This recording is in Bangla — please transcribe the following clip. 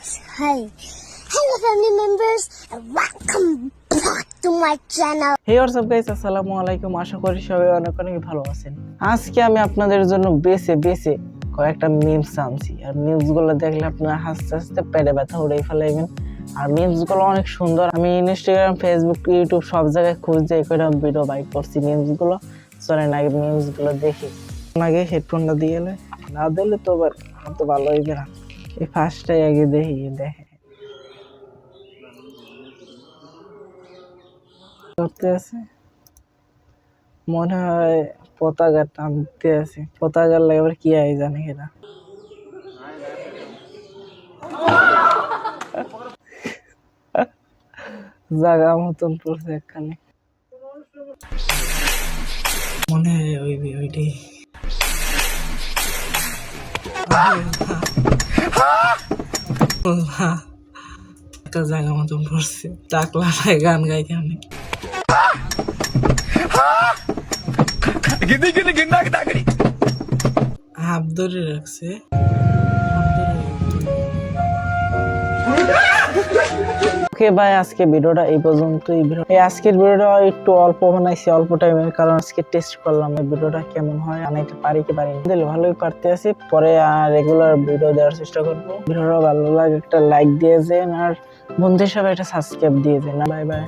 Hi. Hello family members, and welcome back to my channel. Hey, what's up, guys? আসসালামু আলাইকুম আশা করি সবাই অনেক অনেক ভালো আছেন। আজকে আমি আপনাদের জন্য বেছে বেছে কয়েকটা মিমস আনছি। আর মিমসগুলো দেখলে আপনারা হাসতে হাসতে পেটে ব্যথা উড়েই ফেলাইবেন। আর মিমসগুলো অনেক সুন্দর। আমি ইনস্টাগ্রাম ফেসবুক ইউটিউব সব জায়গায় খুঁজে একটা ভিডিও বাইক করছি মিমসগুলো চলেন আগে মিমসগুলো দেখি। আগে হেডফোনটা দিয়ে এলে না দিলে তো আবার তো ভালো হইবে না এই ফার্স্টটাই আগে দেখি দেখে। করতে আছে। মনে হয় পতাকা টানতে আছে। পতাকার লাগে আবার কি আই জানে এরা। জাগা মতন পড়ছে একখানে। মনে হয় ওই ওইটাই। একটা জায়গা মতন পড়ছে টাকলা গান গাই কেমনি? হাফ ধরে রাখছে। ওকে, ভাই, আজকে ভিডিওটা এই পর্যন্তই। এই আজকের ভিডিওটা একটু অল্প বানাইছি, অল্প টাইমের কারণ আজকে টেস্ট করলাম এই ভিডিওটা কেমন হয়, বানাইতে পারি কি পারি না। ভালোই পারতে আছি। পরে রেগুলার ভিডিও দেওয়ার চেষ্টা করব। ভিডিওটা ভালো লাগে একটা লাইক দিয়ে যেন, আর বন্ধুদের সবাই একটা সাবস্ক্রাইব দিয়ে দেন বাই বাই।